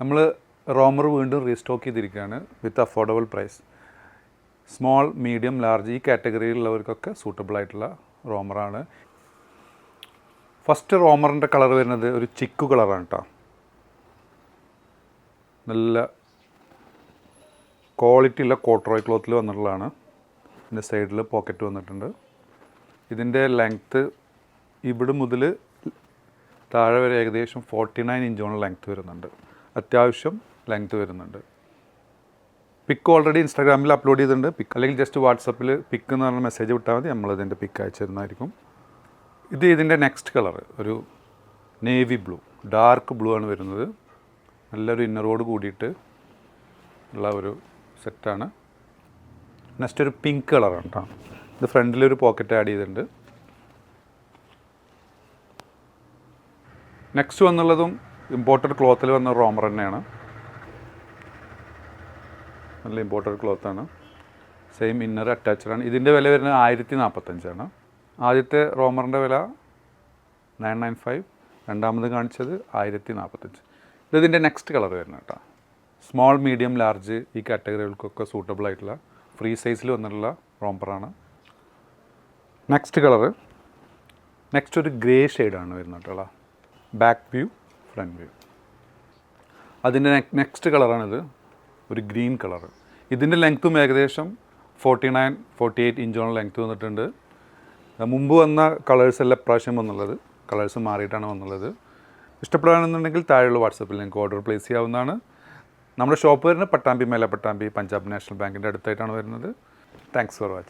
നമ്മൾ റോമർ വീണ്ടും റീസ്റ്റോക്ക് ചെയ്തിരിക്കുകയാണ് with affordable price. Small medium large ഈ കാറ്റഗറിയിലുള്ളവർക്കൊക്കെ സൂട്ടബിൾ ആയിട്ടുള്ള റോമറാണ് ഫസ്റ്റ് റോമറിന്റെ കളർ വരുന്നത് ഒരു ചിക്കു കളറാണ് കേട്ടോ നല്ല ക്വാളിറ്റി ഉള്ള കോട്ടറോയ് ക്ലോത്തിൽ വന്നിട്ടുള്ളതാണ്. ഇതിന്റെ സൈഡിൽ പോക്കറ്റ് വന്നിട്ടുണ്ട്. ഇതിന്റെ ലെങ്ത്ത് ഇവിടെ മുതൽ താഴെ വരെ ഏകദേശം ഫോർട്ടി നയൻ ഇഞ്ചോളം ലെങ്ത്ത് വരുന്നുണ്ട്. അത്യാവശ്യം ലെങ്ത് വരുന്നുണ്ട്. പിക്ക് ഓൾറെഡി ഇൻസ്റ്റാഗ്രാമിൽ അപ്ലോഡ് ചെയ്തിട്ടുണ്ട്. പിക്ക് അല്ലെങ്കിൽ ജസ്റ്റ് വാട്സപ്പിൽ പിക്ക് എന്ന് പറഞ്ഞ മെസ്സേജ് വിട്ടാൽ മതി. നമ്മളതിന്റെ പിക്ക് അയച്ചു തരുന്നതായിരിക്കും. ഇത് ഇതിന്റെ നെക്സ്റ്റ് കളർ ഒരു നേവി ബ്ലൂ ഡാർക്ക് ബ്ലൂ ആണ് വരുന്നത്. നല്ലൊരു ഇന്നറോട് കൂടിയിട്ട് ഉള്ള ഒരു സെറ്റാണ് നെക്സ്റ്റ് ഒരു പിങ്ക് കളറാണ് കേട്ടോ ഇത് ഫ്രണ്ടിലൊരു പോക്കറ്റ് ആഡ് ചെയ്തിട്ടുണ്ട്. നെക്സ്റ്റ് വന്നുള്ളതും ഇമ്പോർട്ടഡ് ക്ലോത്തിൽ വന്ന റോമർ തന്നെയാണ്. നല്ല ഇമ്പോർട്ടഡ് ക്ലോത്താണ് സെയിം ഇന്നർ അറ്റാച്ച്ഡ് ആണ്. ഇതിന്റെ വില വരുന്നത് ആയിരത്തി നാൽപ്പത്തഞ്ചാണ് ആദ്യത്തെ റോമറിന്റെ വില നയൻ നയൻ ഫൈവ്. രണ്ടാമത് കാണിച്ചത് ആയിരത്തി നാൽപ്പത്തഞ്ച് ഇത് ഇതിന്റെ നെക്സ്റ്റ് കളർ വരുന്നത് കേട്ടോ. സ്മോൾ മീഡിയം ലാർജ് ഈ കാറ്റഗറികൾക്കൊക്കെ സൂട്ടബിൾ ആയിട്ടുള്ള ഫ്രീ സൈസിൽ വന്നിട്ടുള്ള റോംബറാണ് നെക്സ്റ്റ് കളറ് നെക്സ്റ്റ് ഒരു ഗ്രേ ഷെയ്ഡാണ് വരുന്നത് കേട്ടോ. ബാക്ക് വ്യൂ ഫ്രണ്ട് വ്യൂ അതിന്റെ നെക്സ്റ്റ് കളറാണിത് ഒരു ഗ്രീൻ കളർ ഇതിന്റെ ലെങ്ത്തും ഏകദേശം ഫോർട്ടി നയൻ ഫോർട്ടി എയ്റ്റ് ഇഞ്ചോളം ലെങ്ത്ത് വന്നിട്ടുണ്ട്. മുമ്പ് വന്ന കളേഴ്സ് എല്ലാം പ്രാവശ്യം വന്നുള്ളത്. കളേഴ്സ് മാറിയിട്ടാണ് വന്നുള്ളത്. ഇഷ്ടപ്പെടുകയാണെന്നുണ്ടെങ്കിൽ താഴെയുള്ള വാട്സപ്പിൽ നിങ്ങൾക്ക് ഓർഡർ പ്ലേസ് ചെയ്യാവുന്നതാണ്. നമ്മുടെ ഷോപ്പ് വരുന്നത് പട്ടാമ്പി മേല പട്ടാമ്പി പഞ്ചാബ് നാഷണൽ ബാങ്കിന്റെ അടുത്തായിട്ടാണ് വരുന്നത്. Thanks for watching